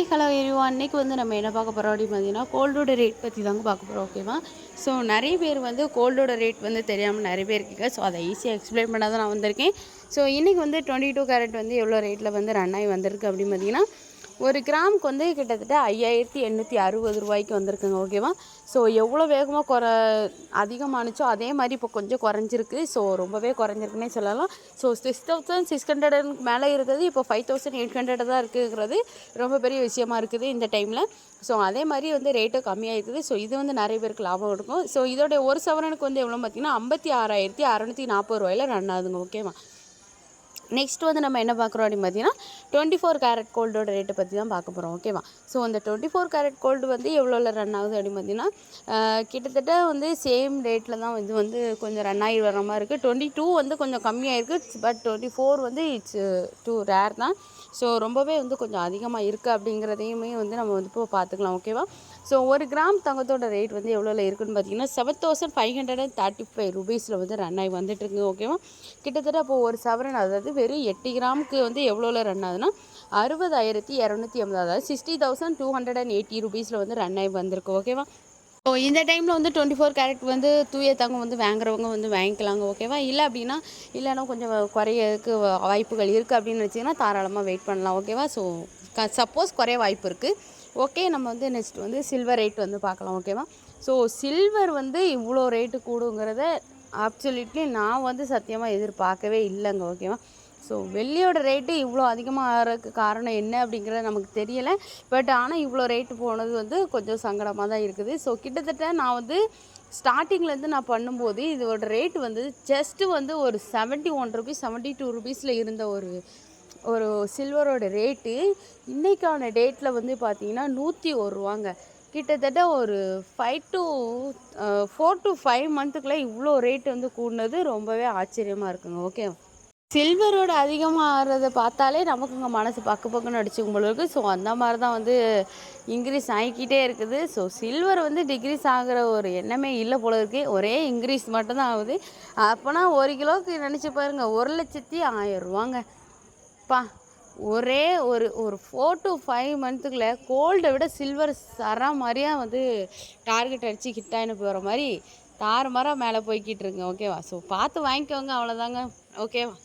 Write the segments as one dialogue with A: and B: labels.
A: Hi hello எரிவா அன்னைக்கு வந்து நம்ம என்ன பார்க்க போகிறோம் அப்படின்னு பார்த்தீங்கன்னா கோல்டோட ரேட் பற்றி தாங்க பார்க்க போகிறோம் ஓகேவா ஸோ நிறைய பேர் வந்து கோல்டோட ரேட் வந்து தெரியாமல் நிறைய பேர் இருக்கீங்க. ஸோ அதை ஈஸியாக எக்ஸ்பிளைன் பண்ணால் தான் நான் வந்திருக்கேன். ஸோ இன்றைக்கி வந்து டுவெண்ட்டி டூ கேரட் வந்து எவ்வளோ ரேட்டில் வந்து ரன் ஆகி வந்திருக்கு அப்படின்னு பார்த்தீங்கன்னா ஒரு கிராமுக்கு வந்து கிட்டத்தட்ட ஐயாயிரத்தி எண்ணூற்றி அறுபது ரூபாய்க்கு வந்திருக்குங்க ஓகேவா ஸோ எவ்வளோ வேகமாக குற அதிகமானுச்சோ அதே மாதிரி இப்போ கொஞ்சம் குறைஞ்சிருக்கு. ஸோ ரொம்பவே குறைஞ்சிருக்குன்னே சொல்லலாம். ஸோ சிக்ஸ் தௌசண்ட் சிக்ஸ் ஹண்ட்ரடுக்கு மேலே இருக்கிறது இப்போ ஃபைவ் தௌசண்ட் எயிட் ஹண்ட்ரட் தான் இருக்குங்கிறது ரொம்ப பெரிய விஷயமா இருக்குது இந்த டைமில் ஸோ அதே மாதிரி வந்து ரேட்டும் கம்மியாக இருக்குது ஸோ இது வந்து நிறைய பேருக்கு லாபம் கொடுக்கும். ஸோ இதோடைய ஒரு சவரனுக்கு வந்து எவ்வளோ பார்த்தீங்கன்னா ஐம்பத்தி ஆறாயிரத்தி அறநூற்றி நாற்பது ரூபாயில் ரன் ஆகுதுங்க ஓகேவா நெக்ஸ்ட் வந்து நம்ம என்ன பார்க்குறோம் அப்படின்னு பார்த்தீங்கன்னா டுவெண்ட்டி ஃபோர் கேரட் கோல்டோட ரேட்டை பற்றி தான் பார்க்க போகிறோம் ஓகேவா ஸோ அந்த டுவெண்ட்டி ஃபோர் கேரட் கோல்டு வந்து எவ்வளோவில் ரன் ஆகுது அப்படின்னு பார்த்தீங்கன்னா கிட்டத்தட்ட வந்து சேம் ரேட்டில் தான் இது வந்து கொஞ்சம் ரன் ஆகி வர மாதிரி இருக்குது டுவெண்ட்டி டூ வந்து கொஞ்சம் கம்மியாக இருக்குது பட் டுவெண்ட்டி ஃபோர் வந்து இட்ஸ் டூ ரேர் தான். ஸோ ரொம்பவே வந்து கொஞ்சம் அதிகமாக இருக்குது அப்படிங்கிறதையுமே வந்து நம்ம வந்து இப்போ பார்த்துக்கலாம் ஓகேவா ஸோ ஒரு கிராம் தங்கத்தோட ரேட் வந்து எவ்வளோவில் இருக்குன்னு பார்த்தீங்கன்னா seven thousand five hundred and thirty five ருபீஸில் வந்து ரன் ஆகி வந்துட்டுருக்கு ஓகேவா கிட்டத்தட்ட இப்போது ஒரு சவரன் அதாவது வெறும் எட்டு கிராமுக்கு வந்து எவ்வளோவில் ரன் ஆகுதுன்னா அறுபதாயிரத்தி இரநூத்தி ஐம்பது. அதாவது sixty thousand two hundred and eighty ருபீஸில் வந்து ரன் ஆகி வந்திருக்கு ஓகேவா ஸோ இந்த டைமில் வந்து டுவெண்ட்டி ஃபோர் கேரட் வந்து தூய தங்கம் வந்து வாங்குறவங்க வந்து வாங்கிக்கலாங்க ஓகேவா இல்லை அப்படின்னா இல்லைன்னா கொஞ்சம் குறையதுக்கு வாய்ப்புகள் இருக்குது அப்படின்னு நினச்சிங்கன்னா தாராளமாக வெயிட் பண்ணலாம் ஓகேவா ஸோ க சப்போஸ் குறைய வாய்ப்பு இருக்குது ஓகே நம்ம வந்து நெக்ஸ்ட் வந்து சில்வர் ரேட் வந்து பார்க்கலாம் ஓகேவா ஸோ சில்வர் வந்து இவ்வளோ ரேட்டு கூடுங்கிறத அப்சல்யூட்லி நான் வந்து சத்தியமாக எதிர்பார்க்கவே இல்லைங்க ஓகேவா ஸோ வெள்ளியோட ரேட்டு இவ்வளோ அதிகமாக ஆகிறதுக்கு காரணம் என்ன அப்படிங்கிறது நமக்கு தெரியலை. பட் ஆனால் இவ்வளோ ரேட்டு போனது வந்து கொஞ்சம் சங்கடமாக தான் இருக்குது. ஸோ கிட்டத்தட்ட நான் வந்து ஸ்டார்டிங்லேருந்து நான் பண்ணும்போது இதோட ரேட் வந்து ஜஸ்ட்டு வந்து ஒரு seventy one rupees seventy two ருபீஸில் இருந்த ஒரு ஒரு சில்வரோட ரேட்டு இன்றைக்கான டேட்டில் வந்து பார்த்தீங்கன்னா நூற்றி ஒரு ரூபாங்க. கிட்டத்தட்ட ஒரு five to four to five மந்த்துக்குள்ளே இவ்வளோ ரேட் வந்து கூடினது ரொம்பவே ஆச்சரியமாக இருக்குங்க. ஓகே சில்வரோட அதிகமாக ஆகிறத பார்த்தாலே நமக்குங்க மனசு பக்கு பக்குன்னு அடிச்சுக்கும் போல இருக்குது ஸோ அந்த மாதிரி தான் வந்து இன்க்ரீஸ் ஆகிக்கிட்டே இருக்குது. ஸோ சில்வர் வந்து டிக்ரீஸ் ஆகிற ஒரு எண்ணமே இல்லை போல இருக்கு. ஒரே இன்க்ரீஸ் மட்டும்தான் ஆகுது. அப்போனா ஒரு கிலோவுக்கு நினச்சி பாருங்க ஒரு லட்சத்தி ஆயிரம் ரூபாங்க. பா ஒரே ஒரு ஒரு ஃபோர் டு ஃபைவ் மந்த்துக்குள்ளே கோல்டை விட சில்வர் சர மாதிரியாக வந்து டார்கெட் அடித்து ஹிட் போகிற மாதிரி தாறுமாறாக மேலே போய்கிட்டு இருக்குங்க ஓகேவா ஸோ பார்த்து வாங்கிக்கோங்க அவ்வளோதாங்க ஓகேவா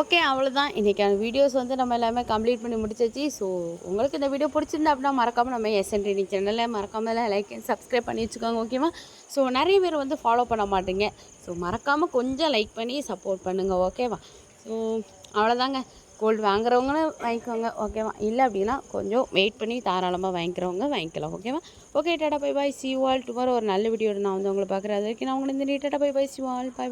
A: ஓகே அவ்வளோதான் இன்றைக்கான வீடியோஸ் வந்து நம்ம எல்லாமே கம்ப்ளீட் பண்ணி முடிச்சாச்சு. ஸோ உங்களுக்கு இந்த வீடியோ பிடிச்சிருந்தா அப்படின்னா மறக்காமல் நம்ம எஸ்என்டி சேனலில் மறக்காமல் லைக் சப்ஸ்கிரைப் பண்ணி வச்சுக்கோங்க ஓகேவா ஸோ நிறைய பேர் வந்து ஃபாலோ பண்ண மாட்டீங்க. ஸோ மறக்காமல் கொஞ்சம் லைக் பண்ணி சப்போர்ட் பண்ணுங்கள் ஓகேவா ஸோ அவ்வளோதாங்க கோல்டு வாங்குறவங்களும் வாங்கிக்கோங்க ஓகேவா இல்லை அப்படின்னா கொஞ்சம் வெயிட் பண்ணி தாராளமாக வாங்கிக்கிறவங்க வாங்கிக்கலாம் ஓகேவா okay tata bye bye see y'all tomorrow ஒரு நல்ல வீடியோ நான் வந்து உங்களை பார்க்குறேன். அது வரைக்கும் நான் உங்களை இந்த tata bye bye see y'all bye